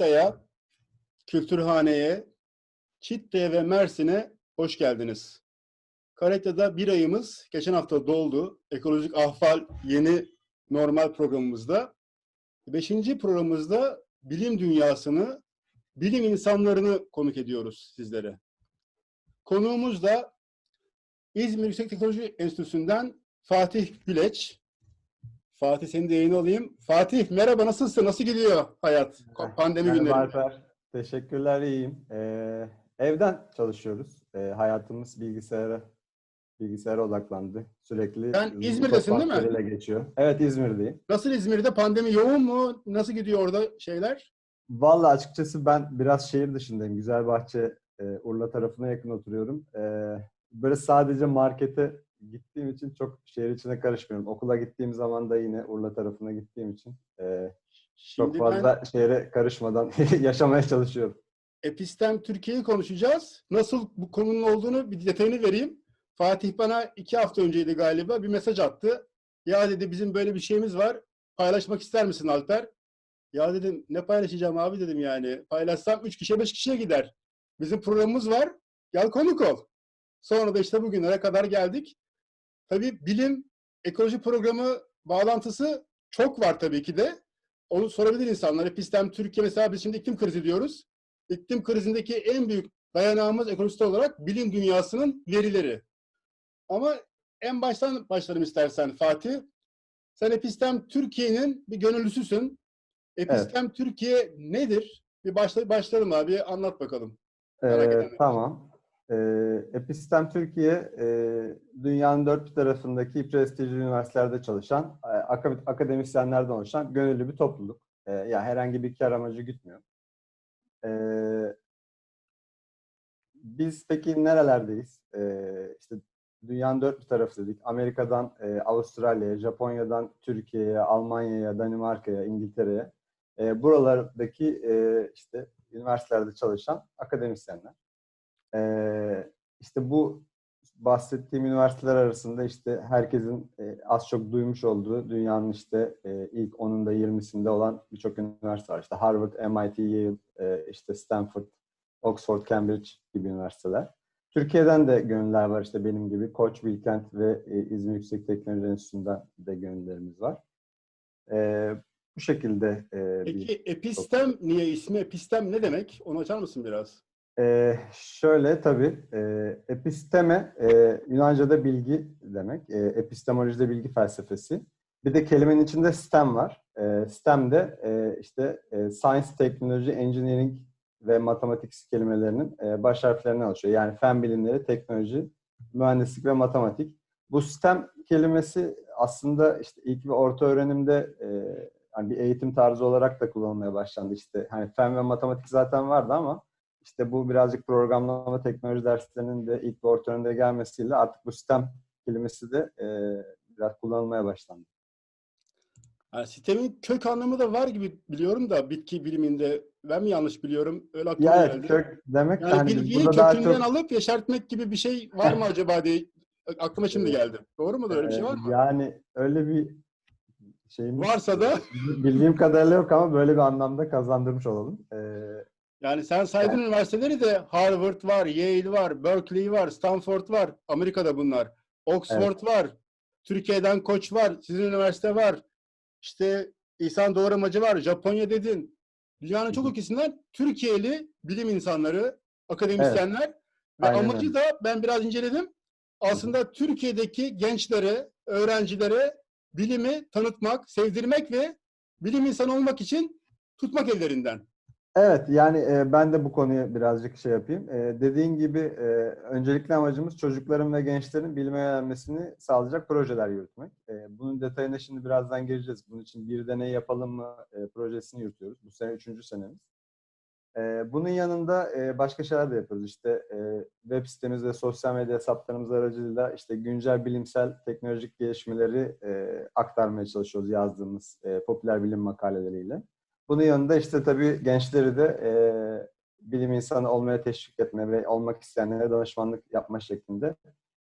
Karakta'ya, Kültürhane'ye, Çitte'ye ve Mersin'e hoş geldiniz. Karakta'da bir ayımız geçen hafta doldu. Ekolojik Ahval yeni normal programımızda. Beşinci programımızda bilim dünyasını, bilim insanlarını konuk ediyoruz sizlere. Konuğumuz da İzmir Yüksek Teknoloji Enstitüsü'nden Fatih Güleç. Fatih seni de yayına alayım. Fatih merhaba nasılsın? Nasıl gidiyor hayat? Pandemi Merhaba günleri. Alper. Teşekkürler, iyiyim. Ee, evden çalışıyoruz. Ee, hayatımız bilgisayara bilgisayara odaklandı. Sürekli Sen İzmir'desin değil mi? geçiyor. Evet, İzmir'deyim. Nasıl İzmir'de pandemi yoğun mu? Nasıl gidiyor orada şeyler? Vallahi açıkçası ben biraz şehir dışındayım. Güzelbahçe, e, Urla tarafına yakın oturuyorum. Ee, böyle sadece markete gittiğim için çok şehir içine karışmıyorum. Okula gittiğim zaman da yine Urla tarafına gittiğim için e, çok fazla şehre karışmadan yaşamaya çalışıyorum. ben Epistem Türkiye'yi konuşacağız. Nasıl bu konunun olduğunu bir detayını vereyim. Fatih bana iki hafta önceydi galiba bir mesaj attı. Ya dedi bizim böyle bir şeyimiz var. Paylaşmak ister misin Alper? Ya dedim ne paylaşacağım abi dedim yani. Paylaşsam üç kişiye beş kişiye gider. Bizim programımız var. Gel konuk ol. Sonra da işte bugünlere kadar geldik. Tabii bilim, ekoloji programı bağlantısı çok var tabii ki de. Onu sorabilir insanlar. Epistem Türkiye mesela biz şimdi iklim krizi diyoruz. İklim krizindeki en büyük dayanağımız ekolojist olarak bilim dünyasının verileri. Ama en baştan başlayalım istersen Fatih. Sen Epistem Türkiye'nin bir gönüllüsüsün. Epistem Türkiye nedir? Bir başla, başlayalım abi. Anlat bakalım. Ee, tamam. Ee, Epistem Türkiye, e, dünyanın dört bir tarafındaki prestijli üniversitelerde çalışan, e, aka- akademisyenlerden oluşan gönüllü bir topluluk. E, yani herhangi bir kar amacı gütmüyor. Biz peki nerelerdeyiz? Ee, işte dünyanın dört bir tarafı dedik. Amerika'dan e, Avustralya'ya, Japonya'dan Türkiye'ye, Almanya'ya, Danimarka'ya, İngiltere'ye. E, buralardaki e, işte üniversitelerde çalışan akademisyenler. Ee, işte bu bahsettiğim üniversiteler arasında işte herkesin e, az çok duymuş olduğu dünyanın işte e, ilk 10'unda 20'sinde olan birçok üniversite var. İşte Harvard, MIT, Yale, e, işte Stanford, Oxford, Cambridge gibi üniversiteler. Türkiye'den de gönüller var işte benim gibi. Koç, Bilkent ve e, İzmir Yüksek Teknoloji Enstitüsü'nden de gönüllerimiz var. E, bu şekilde e, bir Peki Epistem niye ismi? Epistem ne demek? Onu açar mısın biraz? Ee, şöyle tabii, e, episteme e, Yunanca'da bilgi demek, e, epistemolojide bilgi felsefesi. Bir de kelimenin içinde STEM var. E, STEM de e, işte e, Science, Technology, Engineering ve Matematik kelimelerinin e, baş harflerinden oluşuyor. Yani fen bilimleri, teknoloji, mühendislik ve matematik. Bu STEM kelimesi aslında işte ilk ve orta öğrenimde e, hani bir eğitim tarzı olarak da kullanılmaya başlandı. İşte hani fen ve matematik zaten vardı ama işte bu birazcık programlama teknoloji derslerinin de ilk ve orta öğrenimde gelmesiyle artık bu STEM kelimesi de e, biraz kullanılmaya başlandı. Yani sistemin kök anlamı da var gibi biliyorum da bitki biliminde. Ben mi yanlış biliyorum? Öyle aklıma Ya geldi. kök demek de Yani biz bilgiyi kökünden çok alıp yeşertmek gibi bir şey var mı acaba diye aklıma şimdi geldi. Doğru mu? Öyle bir şey var mı? yani öyle bir şeyimiz Varsa da bildiğim kadarıyla yok ama böyle bir anlamda kazandırmış olalım. E, yani sen saydığın Yani- üniversiteleri de Harvard var, Yale var, Berkeley var, Stanford var. Amerika'da bunlar. Oxford var. Türkiye'den Koç var. Sizin üniversite var. İşte İhsan Doğramacı var. Japonya dedin. Dünyanın çok ülkesinden Türkiye'li bilim insanları, akademisyenler ve Aynen amacı da ben biraz inceledim. Aslında Türkiye'deki gençlere, öğrencilere bilimi tanıtmak, sevdirmek ve bilim insanı olmak için tutmak ellerinden. Evet, yani e, ben de bu konuya birazcık şey yapayım. E, dediğin gibi e, öncelikli amacımız çocukların ve gençlerin bilime yönelmesini sağlayacak projeler yürütmek. E, bunun detayına şimdi birazdan gireceğiz. Bunun için bir deney yapalım mı e, projesini yürütüyoruz. Bu sene üçüncü senemiz. E, bunun yanında e, başka şeyler de yapıyoruz. İşte e, web sitemiz sosyal medya hesaplarımız aracılığıyla işte güncel bilimsel teknolojik gelişmeleri e, aktarmaya çalışıyoruz yazdığımız e, popüler bilim makaleleriyle. Bunun yanında işte tabii gençleri de e, bilim insanı olmaya teşvik etme ve olmak isteyenlere danışmanlık yapma şeklinde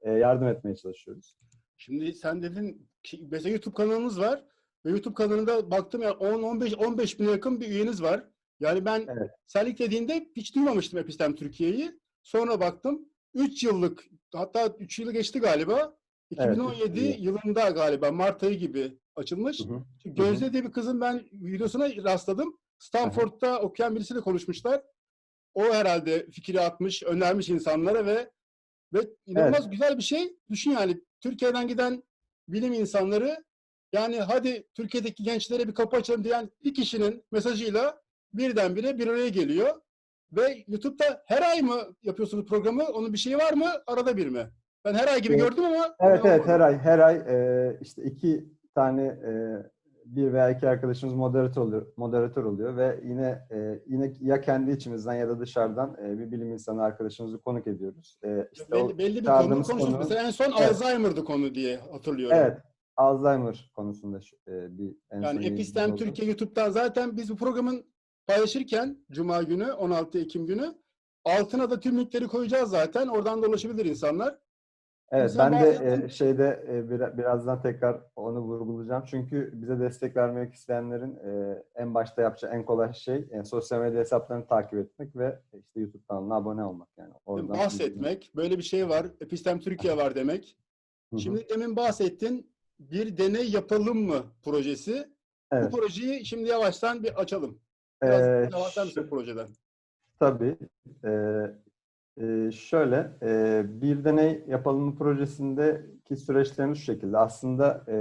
e, yardım etmeye çalışıyoruz. Şimdi sen dedin ki mesela YouTube kanalınız var ve YouTube kanalında baktım ya 10 15 15 bine yakın bir üyeniz var. Yani ben Evet. senlik dediğinde hiç duymamıştım Epistem Türkiye'yi. Sonra baktım 3 yıllık hatta 3 yılı geçti galiba. Evet, 2017 üç yıl. yılında galiba Mart ayı gibi açılmış. Hı hı. Gözde diye bir kızın ben videosuna rastladım. Stanford'da okuyan birisiyle konuşmuşlar. O herhalde fikri atmış, önermiş insanlara ve ve inanılmaz güzel bir şey. Düşün yani Türkiye'den giden bilim insanları yani hadi Türkiye'deki gençlere bir kapı açalım diyen bir kişinin mesajıyla birdenbire bir araya geliyor. Ve YouTube'da her ay mı yapıyorsunuz programı? Onun bir şeyi var mı? Arada bir mi? Ben her ay gibi Evet. gördüm ama Evet evet her ay her ay e, işte iki tane e, bir veya iki arkadaşımız moderatör oluyor, moderatör oluyor ve yine e, yine ya kendi içimizden ya da dışarıdan e, bir bilim insanı arkadaşımızı konuk ediyoruz. E, işte belli, belli bir konu konuştuk. konu- Mesela en son Evet. Alzheimer'dı konu diye hatırlıyorum. evet Alzheimer konusunda e, bir en Yani Epistem. Türkiye YouTube'dan zaten biz bu programın paylaşırken Cuma günü 16 Ekim günü altına da tüm linkleri koyacağız zaten. Oradan da ulaşabilir insanlar. Evet ben de e, şeyde e, bir- birazdan tekrar onu vurgulayacağım. Çünkü bize destek vermek isteyenlerin e, en başta yapacağı en kolay şey e, sosyal medya hesaplarını takip etmek ve işte YouTube kanalına abone olmak yani. Oradan Bahsetmek. Böyle bir şey var. Epistem Türkiye var demek. Şimdi demin bahsettin. Bir deney yapalım mı projesi. Evet. Bu projeyi şimdi yavaştan bir açalım. Biraz Ee, misin şu- projeden? Tabii. Ee, e, şöyle, e, bir deney yapalım projesindeki süreçlerimiz şu şekilde. Aslında e,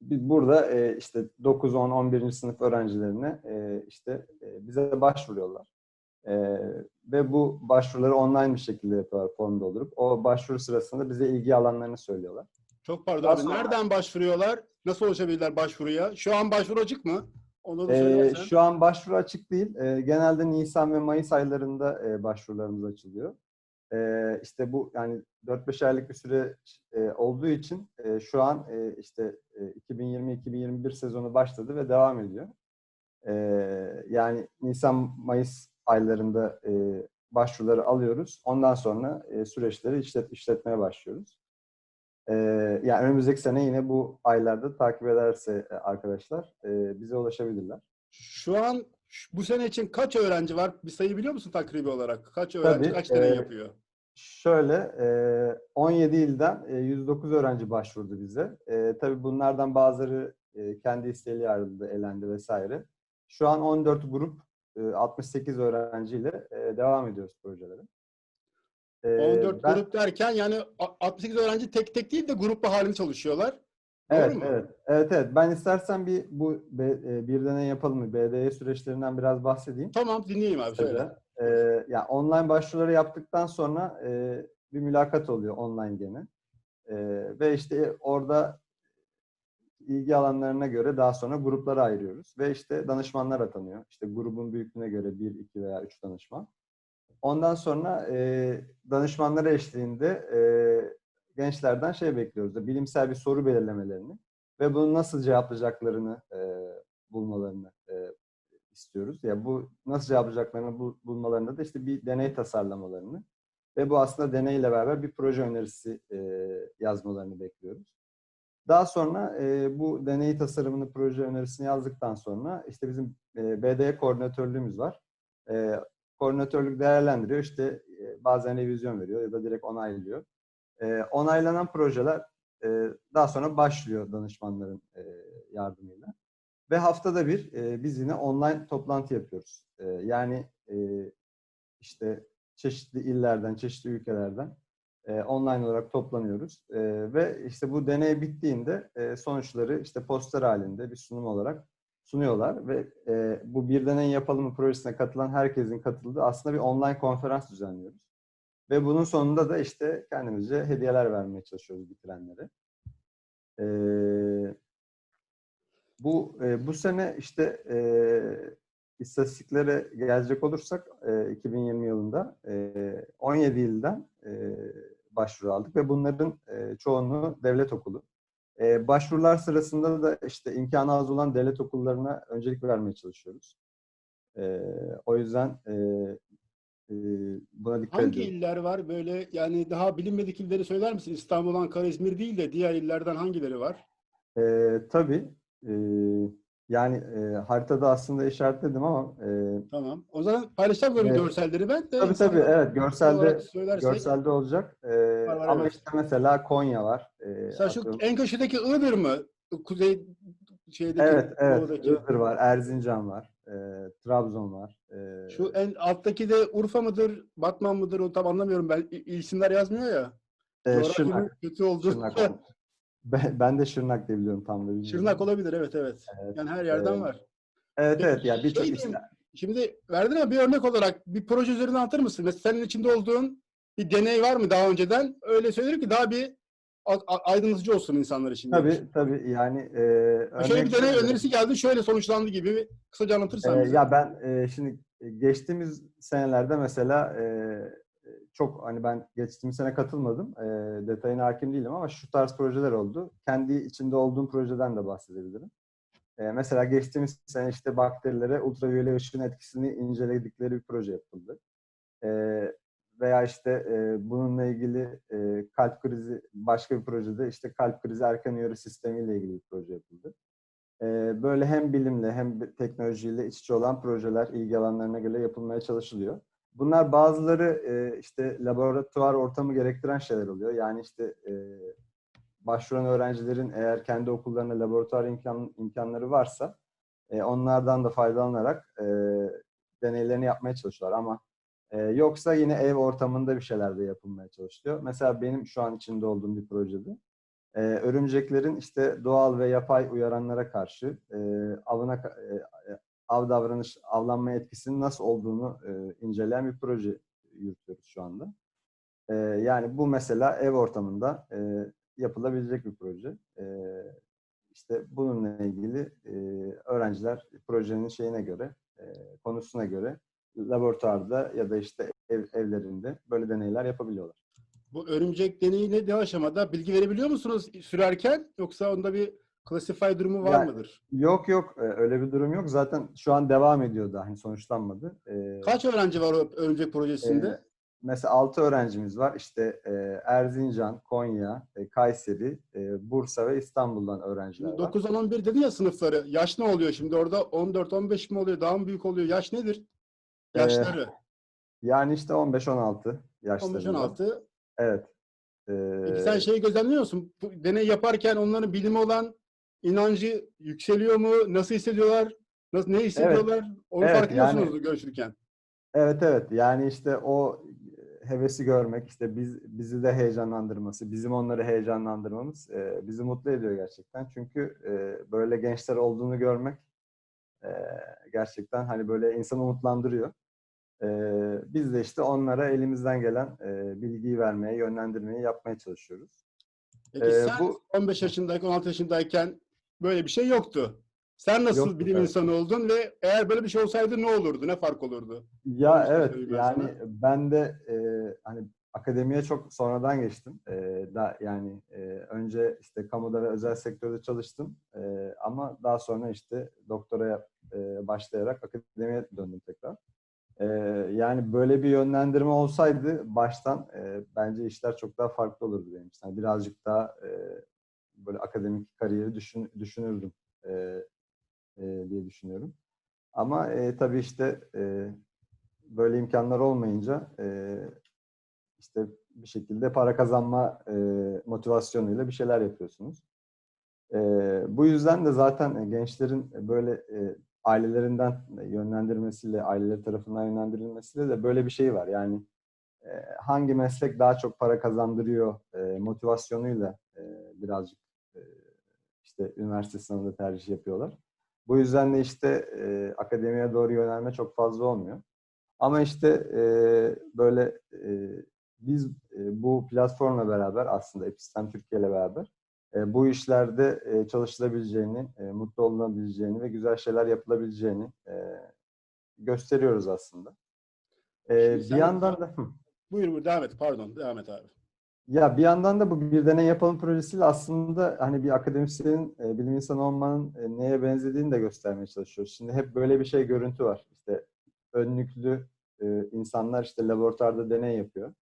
biz burada e, işte 9, 10, 11. sınıf öğrencilerine e, işte e, bize başvuruyorlar. E, ve bu başvuruları online bir şekilde yapıyorlar, form doldurup. O başvuru sırasında bize ilgi alanlarını söylüyorlar. Çok pardon abi. Nereden başvuruyorlar? Nasıl ulaşabilirler başvuruya? Şu an başvuru açık mı? Onu da Ee, şu an başvuru açık değil. Ee, genelde Nisan ve Mayıs aylarında e, başvurularımız açılıyor. Ee, işte bu yani 4-5 aylık bir süre e, olduğu için e, şu an e, işte e, 2020-2021 sezonu başladı ve devam ediyor. Ee, yani Nisan-Mayıs aylarında e, başvuruları alıyoruz. Ondan sonra e, süreçleri işlet, işletmeye başlıyoruz. Ee, yani önümüzdeki sene yine bu aylarda takip ederse e, arkadaşlar e, bize ulaşabilirler. Şu an bu sene için kaç öğrenci var? Bir sayı biliyor musun takribi olarak? Kaç öğrenci Tabii, kaç deney e, yapıyor? Şöyle, e, 17 ilden e, 109 öğrenci başvurdu bize. E, tabii bunlardan bazıları e, kendi isteğiyle ayrıldı, elendi vesaire. Şu an 14 grup, e, 68 öğrenciyle e, devam ediyoruz projelere. E, 14 ben- grup derken yani a- 68 öğrenci tek tek değil de grupla halinde çalışıyorlar. Doğru Evet, mu? evet, evet, evet. Ben istersen bir bu e, bir deney yapalım mı? BDE süreçlerinden biraz bahsedeyim. Tamam dinleyeyim abi söyle. Ee, yani online başvuruları yaptıktan sonra e, bir mülakat oluyor online gene. Ee, ve işte orada ilgi alanlarına göre daha sonra gruplara ayırıyoruz. Ve işte danışmanlar atanıyor. İşte grubun büyüklüğüne göre bir, iki veya üç danışman. Ondan sonra e, danışmanlara eşliğinde e, gençlerden şey bekliyoruz da bilimsel bir soru belirlemelerini ve bunu nasıl cevaplayacaklarını e, bulmalarını e, istiyoruz. Ya bu nasıl cevaplayacaklarını bul- bulmalarında da işte bir deney tasarlamalarını ve bu aslında deneyle beraber bir proje önerisi e, yazmalarını bekliyoruz. Daha sonra e, bu deney tasarımını, proje önerisini yazdıktan sonra işte bizim e, BDE koordinatörlüğümüz var. E, koordinatörlük değerlendiriyor. İşte e, bazen revizyon veriyor ya da direkt onaylıyor. E, onaylanan projeler e, daha sonra başlıyor danışmanların yardımıyla. Ve haftada bir biz yine online toplantı yapıyoruz. Yani işte çeşitli illerden, çeşitli ülkelerden online olarak toplanıyoruz. Ve işte bu deney bittiğinde sonuçları işte poster halinde bir sunum olarak sunuyorlar ve e, bu bir deney yapalım projesine katılan herkesin katıldığı aslında bir online konferans düzenliyoruz. Ve bunun sonunda da işte kendimizce hediyeler vermeye çalışıyoruz bitirenlere. E, bu e, bu sene işte e, istatistiklere gelecek olursak e, 2020 yılında e, 17 ilden e, başvuru aldık ve bunların e, çoğunluğu devlet okulu. E, başvurular sırasında da işte imkanı az olan devlet okullarına öncelik vermeye çalışıyoruz. E, o yüzden e, e, buna dikkat Hangi ediyoruz. iller var böyle yani daha bilinmedik illeri söyler misin? İstanbul, Ankara, İzmir değil de diğer illerden hangileri var? E, tabii. E, Yani e, haritada aslında işaretledim ama e, Tamam. O zaman paylaşacağım böyle Evet. görselleri ben de. tabii tabii evet görselde görselde olacak. E, var, ama evet. işte mesela Konya var. E, Mesela şu atıyorum- en köşedeki Iğdır mı? Kuzey şeydeki, evet evet doğudaki. Iğdır var, Erzincan var, e, Trabzon var. E, Şu en alttaki de Urfa mıdır, Batman mıdır onu tam anlamıyorum ben. İsimler yazmıyor ya. e, Şırnak. kötü oldu. Şırnak oldu. Ben, ben de Şırnak diye biliyorum tam da bilmiyorum. Şırnak olabilir evet evet. Evet. Yani her yerden Evet. var. Evet Peki, evet ya birçok şey diyeyim, Şimdi verdin ama bir örnek olarak bir proje üzerine anlatır mısın? Mesela senin içinde olduğun bir deney var mı daha önceden? Öyle söylerim ki daha bir aydınlatıcı olsun insanlar için. tabii düşünüyorum. tabii yani e, Şöyle bir örnek deney önerisi geldi, şöyle sonuçlandı gibi kısaca anlatırsan Ee, bize. ya ben e, şimdi geçtiğimiz senelerde mesela e, çok hani ben geçtiğimiz sene katılmadım. E, detayına hakim değilim ama şu tarz projeler oldu. Kendi içinde olduğum projeden de bahsedebilirim. E, mesela geçtiğimiz sene işte bakterilere ultraviyole ışığın etkisini inceledikleri bir proje yapıldı. E, veya işte e, bununla ilgili e, kalp krizi başka bir projede işte kalp krizi erken uyarı sistemiyle ilgili bir proje yapıldı. Ee, böyle hem bilimle hem teknolojiyle iç içe olan projeler ilgi alanlarına göre yapılmaya çalışılıyor. Bunlar bazıları e, işte laboratuvar ortamı gerektiren şeyler oluyor. Yani işte e, başvuran öğrencilerin eğer kendi okullarında laboratuvar imkan, imkanları varsa e, onlardan da faydalanarak e, deneylerini yapmaya çalışıyorlar. Ama e, yoksa yine ev ortamında bir şeyler de yapılmaya çalışılıyor. Mesela benim şu an içinde olduğum bir projede e, örümceklerin işte doğal ve yapay uyaranlara karşı e, avına e, av davranış avlanma etkisinin nasıl olduğunu e, inceleyen bir proje yürütüyoruz şu anda. E, yani bu mesela ev ortamında e, yapılabilecek bir proje. E, işte bununla ilgili e, öğrenciler projenin şeyine göre, e, konusuna göre laboratuvarda ya da işte ev, evlerinde böyle deneyler yapabiliyorlar. Bu örümcek deneyiyle ne aşamada bilgi verebiliyor musunuz sürerken yoksa onda bir classify durumu var Yani- mıdır? Yok yok e, öyle bir durum yok. Zaten şu an devam ediyor da hani sonuçlanmadı. E, Kaç öğrenci var o örümcek projesinde? e, mesela 6 öğrencimiz var. İşte e, Erzincan, Konya, e, Kayseri, e, Bursa ve İstanbul'dan öğrenciler Şimdi var. 9 10 11 dedin ya sınıfları. Yaş ne oluyor şimdi orada? 14 15 mi oluyor? Daha mı büyük oluyor? Yaş nedir? Ee, Yaşları. Yani işte 15-16 yaşlarında. 15 16. Evet. Peki E, sen şeyi gözlemliyor musun? Bu deney yaparken onların bilime olan inancı yükseliyor mu? Nasıl hissediyorlar? Nasıl ne hissediyorlar? Onu Evet, fark yani- ediyorsunuz görüşürken. Evet evet yani işte o hevesi görmek işte biz bizi de heyecanlandırması, bizim onları heyecanlandırmamız e, bizi mutlu ediyor gerçekten. Çünkü e, böyle gençler olduğunu görmek e, gerçekten hani böyle insanı umutlandırıyor. E, biz de işte onlara elimizden gelen e, bilgiyi vermeye, yönlendirmeyi yapmaya çalışıyoruz. Peki Ee, sen bu- 15 yaşındayken, 16 yaşındayken böyle bir şey yoktu. Sen nasıl Yoktu, bilim evet. insanı oldun ve eğer böyle bir şey olsaydı ne olurdu? Ne fark olurdu? Ya Onu evet ben yani sana. ben de e, hani akademiye çok sonradan geçtim. E, da yani e, önce işte kamuda ve özel sektörde çalıştım. E, ama daha sonra işte doktoraya e, başlayarak akademiye döndüm tekrar. E, yani böyle bir yönlendirme olsaydı baştan e, bence işler çok daha farklı olurdu benim için. Yani birazcık daha e, böyle akademik kariyeri düşün, düşünürdüm e, e, diye düşünüyorum. Ama e, tabii işte e, böyle imkanlar olmayınca e, işte bir şekilde para kazanma e, motivasyonuyla bir şeyler yapıyorsunuz. E, bu yüzden de zaten e, gençlerin böyle e, ailelerinden yönlendirmesiyle, aileleri tarafından yönlendirilmesiyle de böyle bir şey var. Yani e, hangi meslek daha çok para kazandırıyor e, motivasyonuyla e, birazcık işte üniversite sınavında tercih yapıyorlar. Bu yüzden de işte e, akademiye doğru yönelme çok fazla olmuyor. Ama işte e, böyle e, biz e, bu platformla beraber aslında Epistem Türkiye ile beraber e, bu işlerde e, çalışılabileceğini, e, mutlu olunabileceğini ve güzel şeyler yapılabileceğini e, gösteriyoruz aslında. E, Şimdi bir yandan da. Buyur buyur devam et. Pardon devam et abi. Ya bir yandan da bu bir deney yapalım projesiyle aslında hani bir akademisyenin, e, bilim insanı olmanın e, neye benzediğini de göstermeye çalışıyoruz. Şimdi hep böyle bir şey görüntü var. İşte önlüklü e, insanlar işte laboratuvarda deney yapıyor.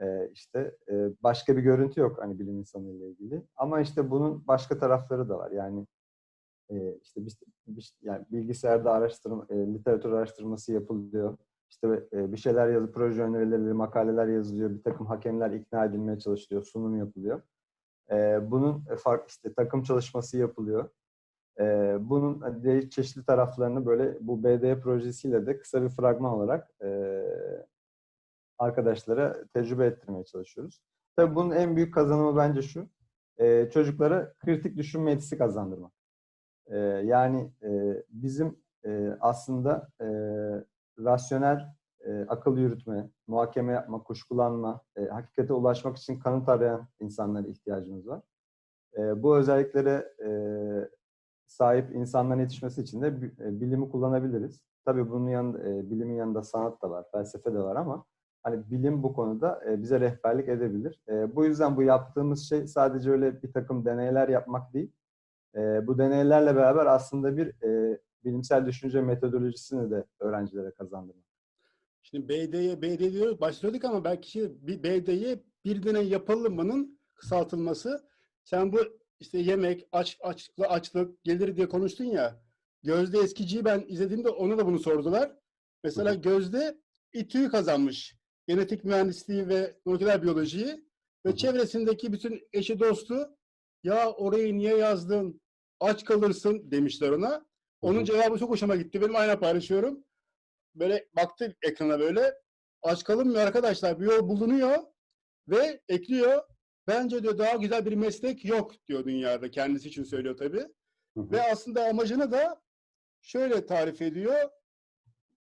E, işte e, başka bir görüntü yok hani bilim insanı ile ilgili. Ama işte bunun başka tarafları da var. Yani e, işte bir, bir- yani bilgisayarda araştırma, e, literatür araştırması yapılıyor. İşte e, bir şeyler yazıp proje önerileri, makaleler yazılıyor. Bir takım hakemler ikna edilmeye çalışılıyor, sunum yapılıyor. E, bunun e, fark işte takım çalışması yapılıyor. Bunun de çeşitli taraflarını böyle bu BD projesiyle de kısa bir fragman olarak arkadaşlara tecrübe ettirmeye çalışıyoruz. Tabii bunun en büyük kazanımı bence şu. çocuklara kritik düşünme yetisi kazandırmak. Yani bizim aslında rasyonel e, akıl yürütme, muhakeme yapma, kuşkulanma, e, hakikate ulaşmak için kanıt arayan insanlara ihtiyacımız var. E, bu özelliklere e, sahip insanların yetişmesi için de e, bilimi kullanabiliriz. Tabii bunun yanında, e, bilimin yanında sanat da var, felsefe de var ama hani bilim bu konuda e, bize rehberlik edebilir. E, bu yüzden bu yaptığımız şey sadece öyle bir takım deneyler yapmak değil. E, bu deneylerle beraber aslında bir e, bilimsel düşünce metodolojisini de öğrencilere kazandırmak. Şimdi BD'ye BD diyoruz, başlıyorduk ama belki şey, bir BD'ye bir deney yapılımının kısaltılması. Sen bu işte yemek, aç, açlık, açlık gelir diye konuştun ya. Gözde Eskici'yi ben izlediğimde ona da bunu sordular. Mesela Gözde İTÜ'yü kazanmış. Genetik mühendisliği ve moleküler biyolojiyi. Ve Hı hı. çevresindeki bütün eşi dostu ya orayı niye yazdın? Aç kalırsın demişler ona. Onun cevabı çok hoşuma gitti. Benim aynen paylaşıyorum böyle baktı ekrana böyle. Aç kalınmıyor arkadaşlar. Bir yol bulunuyor ve ekliyor. Bence diyor daha güzel bir meslek yok diyor dünyada. Kendisi için söylüyor tabii. Hı hı. Ve aslında amacını da şöyle tarif ediyor.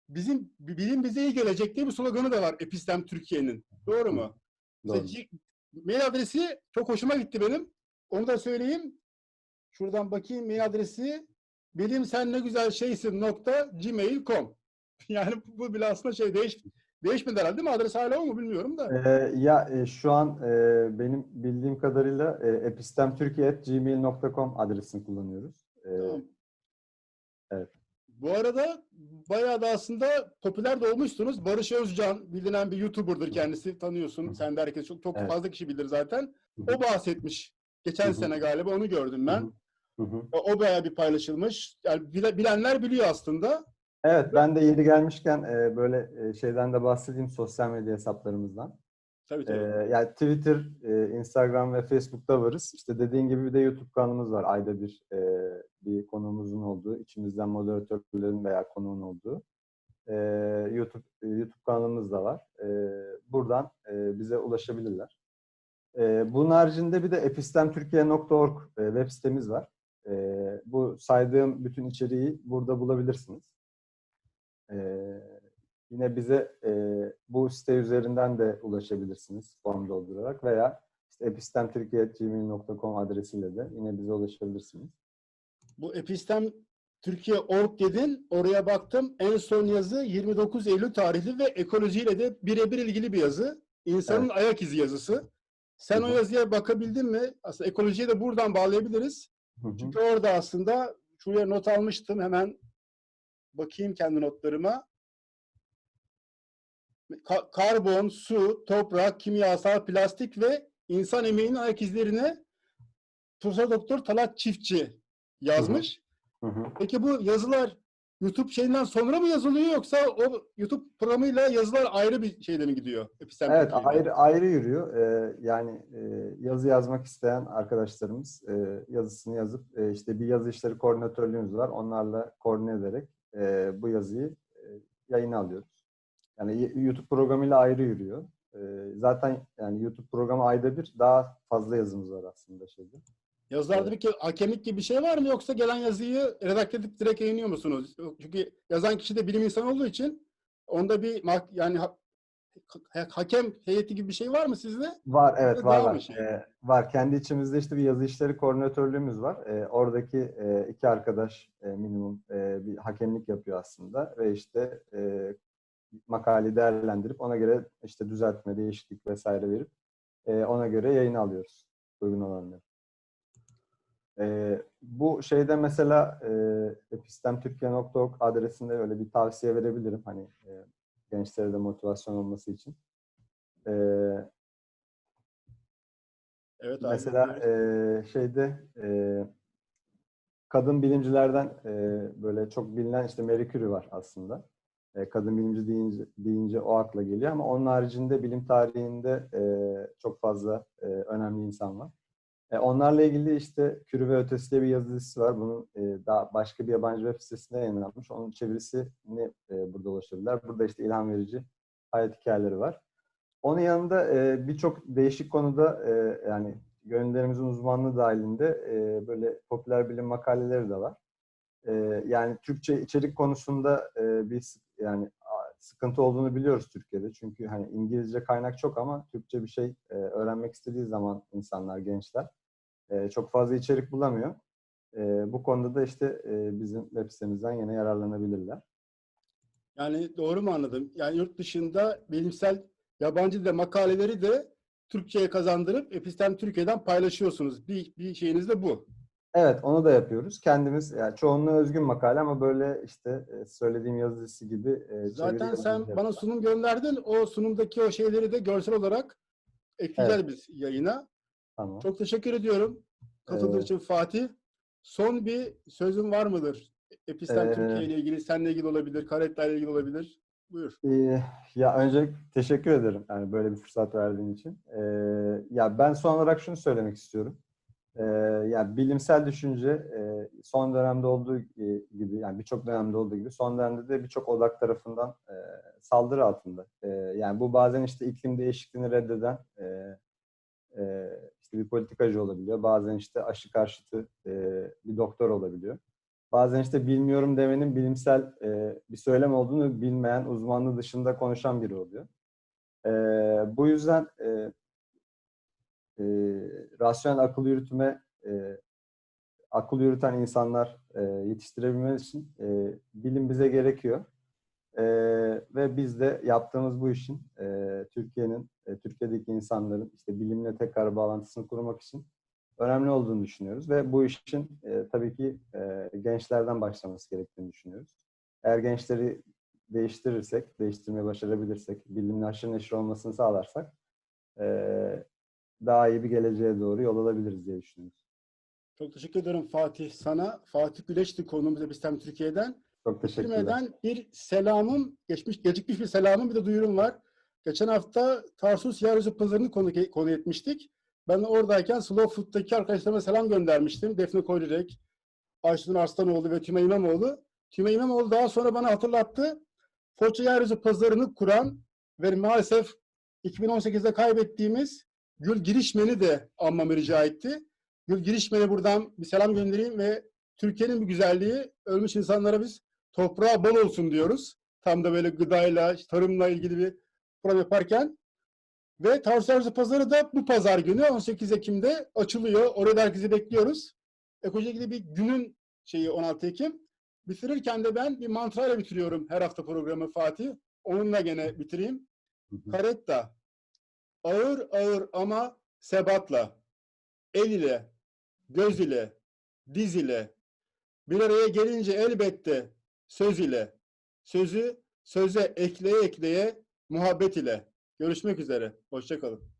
Bizim bilim bize iyi gelecek diye bir sloganı da var Epistem Türkiye'nin. Doğru mu? Doğru. İşte mail adresi çok hoşuma gitti benim. Onu da söyleyeyim. Şuradan bakayım mail adresi bilim sen ne güzel şeysin nokta gmail.com. Yani bu bile aslında şey değiş, değişmedi herhalde değil mi? Adres hala o mu bilmiyorum da. Ee, ya e, şu an e, benim bildiğim kadarıyla e, epistemtürkiye.gmail.com adresini kullanıyoruz. Ee, Tamam. evet. Bu arada bayağı da aslında popüler de olmuşsunuz. Barış Özcan bilinen bir YouTuber'dır kendisi. Tanıyorsun. Sen de herkes çok, çok Evet. fazla kişi bilir zaten. O bahsetmiş. Geçen sene galiba onu gördüm ben. Hı hı. O, bayağı bir paylaşılmış. Yani bile- bilenler biliyor aslında. Evet, ben de yeri gelmişken e, böyle e, şeyden de bahsedeyim sosyal medya hesaplarımızdan. Tabii E, tabii. yani Twitter, e, Instagram ve Facebook'ta varız. İşte dediğin gibi bir de YouTube kanalımız var. Ayda bir e, bir konuğumuzun olduğu, içimizden moderatörlerin veya konuğun olduğu. E, YouTube e, YouTube kanalımız da var. E, buradan e, bize ulaşabilirler. E, bunun haricinde bir de epistemtürkiye.org e, web sitemiz var. E, bu saydığım bütün içeriği burada bulabilirsiniz. Ee, yine bize e, bu site üzerinden de ulaşabilirsiniz form doldurarak veya işte epistemtürkiye.gmail.com adresiyle de yine bize ulaşabilirsiniz. Bu Epistem Türkiye org dedin. Oraya baktım. En son yazı 29 Eylül tarihli ve ekolojiyle de birebir ilgili bir yazı. İnsanın ayak izi yazısı. Sen Hı o yazıya bakabildin mi? Aslında ekolojiye de buradan bağlayabiliriz. Hı hı. Çünkü orada aslında şuraya not almıştım. Hemen bakayım kendi notlarıma. Ka- karbon, su, toprak, kimyasal, plastik ve insan emeğinin ayak izlerine Profesör Doktor Talat Çiftçi yazmış. Hı hı. Peki bu yazılar YouTube şeyinden sonra mı yazılıyor yoksa o YouTube programıyla yazılar ayrı bir şeyde mi gidiyor? Evet, ayrı ayrı yürüyor. Ee, yani e, yazı yazmak isteyen arkadaşlarımız e, yazısını yazıp e, işte bir yazı işleri koordinatörlüğümüz var. Onlarla koordine ederek e, bu yazıyı e, yayına alıyoruz. Yani YouTube programıyla ayrı yürüyor. E, zaten yani YouTube programı ayda bir daha fazla yazımız var aslında şeyde. Yazılarda bir ke- hakemlik gibi bir şey var mı yoksa gelen yazıyı redakte edip direkt yayınlıyor musunuz? Çünkü yazan kişi de bilim insanı olduğu için onda bir yani ha- ha- hakem heyeti gibi bir şey var mı sizde? Var evet var var. şey? Ee, var. Kendi içimizde işte bir yazı işleri koordinatörlüğümüz var. Ee, oradaki e, iki arkadaş e, minimum e, bir hakemlik yapıyor aslında ve işte e, makaleyi değerlendirip ona göre işte düzeltme, değişiklik vesaire verip e, ona göre yayın alıyoruz uygun olanları. E, bu şeyde mesela e, epistemtürkiye.org adresinde öyle bir tavsiye verebilirim hani e, gençlere de motivasyon olması için. E, Evet abi. Mesela e, şeyde e, kadın bilimcilerden e, böyle çok bilinen işte Marie Curie var aslında. E, kadın bilimci deyince, deyince o akla geliyor ama onun haricinde bilim tarihinde e, çok fazla e, önemli insan var. E, onlarla ilgili işte Curie ve Ötesi diye bir yazı dizisi var. Bunun e, daha başka bir yabancı web sitesinde yayınlanmış. Onun çevirisini e, burada ulaşabilirler. Burada işte ilham verici hayat hikayeleri var. Onun yanında birçok değişik konuda yani gönüllerimizin uzmanlığı dahilinde böyle popüler bilim makaleleri de var. Yani Türkçe içerik konusunda e, bir yani sıkıntı olduğunu biliyoruz Türkiye'de. Çünkü hani İngilizce kaynak çok ama Türkçe bir şey e, öğrenmek istediği zaman insanlar, gençler e, çok fazla içerik bulamıyor. E, bu konuda da işte e, bizim web sitemizden yine yararlanabilirler. Yani doğru mu anladım? Yani yurt dışında bilimsel yabancı dil makaleleri de Türkçe'ye kazandırıp Epistem Türkiye'den paylaşıyorsunuz. Bir, bir şeyiniz de bu. Evet, onu da yapıyoruz. Kendimiz, yani çoğunluğu özgün makale ama böyle işte e, söylediğim yazı dizisi gibi e, Zaten sen yazıları bana sunum gönderdin. O sunumdaki o şeyleri de görsel olarak ekleyeceğiz biz yayına. Tamam. Çok teşekkür ediyorum katıldığın Evet. için Fatih. Son bir sözün var mıdır? Epistem Ee, Türkiye ile ilgili, seninle ilgili olabilir, Karetta ile ilgili olabilir. Buyur. Ee, ya önce teşekkür ederim yani böyle bir fırsat verdiğin için. Ee, ya ben son olarak şunu söylemek istiyorum. Ee, ya bilimsel düşünce e, son dönemde olduğu e, gibi yani birçok dönemde olduğu gibi son dönemde de birçok odak tarafından e, saldırı altında. E, yani bu bazen işte iklim değişikliğini reddeden e, e, işte bir politikacı olabiliyor. Bazen işte aşı karşıtı e, bir doktor olabiliyor. Bazen işte bilmiyorum demenin bilimsel e, bir söylem olduğunu bilmeyen, uzmanlığı dışında konuşan biri oluyor. E, bu yüzden e, e, rasyonel akıl yürütme, e, akıl yürüten insanlar e, yetiştirebilmemiz için e, bilim bize gerekiyor. E, ve biz de yaptığımız bu işin e, Türkiye'nin, e, Türkiye'deki insanların işte bilimle tekrar bağlantısını kurmak için önemli olduğunu düşünüyoruz ve bu işin e, tabii ki e, gençlerden başlaması gerektiğini düşünüyoruz. Eğer gençleri değiştirirsek, değiştirmeyi başarabilirsek, bilimle haşır neşir olmasını sağlarsak daha iyi bir geleceğe doğru yol alabiliriz diye düşünüyoruz. Çok teşekkür ederim Fatih sana. Fatih Güleç'ti konuğumuz Epistem Türkiye'den. Çok teşekkürler. Bitirmeden bir selamım, geçmiş gecikmiş bir selamım bir de duyurum var. Geçen hafta Tarsus Yeryüzü Pazarı'nı konu, konu etmiştik. Ben de oradayken Slow Food'daki arkadaşlarıma selam göndermiştim. Defne Koyrek, Ayşenur Arslanoğlu ve Tüme İmamoğlu. Tüme İmamoğlu daha sonra bana hatırlattı. Foça Yeryüzü Pazarı'nı kuran ve maalesef 2018'de kaybettiğimiz Gül Girişmen'i de anmamı rica etti. Gül Girişmen'e buradan bir selam göndereyim ve Türkiye'nin bir güzelliği ölmüş insanlara biz toprağı bol olsun diyoruz. Tam da böyle gıdayla, tarımla ilgili bir program yaparken. Ve Tarsus Pazarı da bu pazar günü 18 Ekim'de açılıyor. Orada herkesi bekliyoruz. Ekolojiyle ilgili bir günün şeyi 16 Ekim. Bitirirken de ben bir mantrayla bitiriyorum her hafta programı Fatih. Onunla gene bitireyim. Karetta. Ağır ağır ama sebatla. El ile, göz ile, diz ile. Bir araya gelince elbette söz ile. Sözü söze ekleye ekleye muhabbet ile. Görüşmek üzere. Hoşçakalın.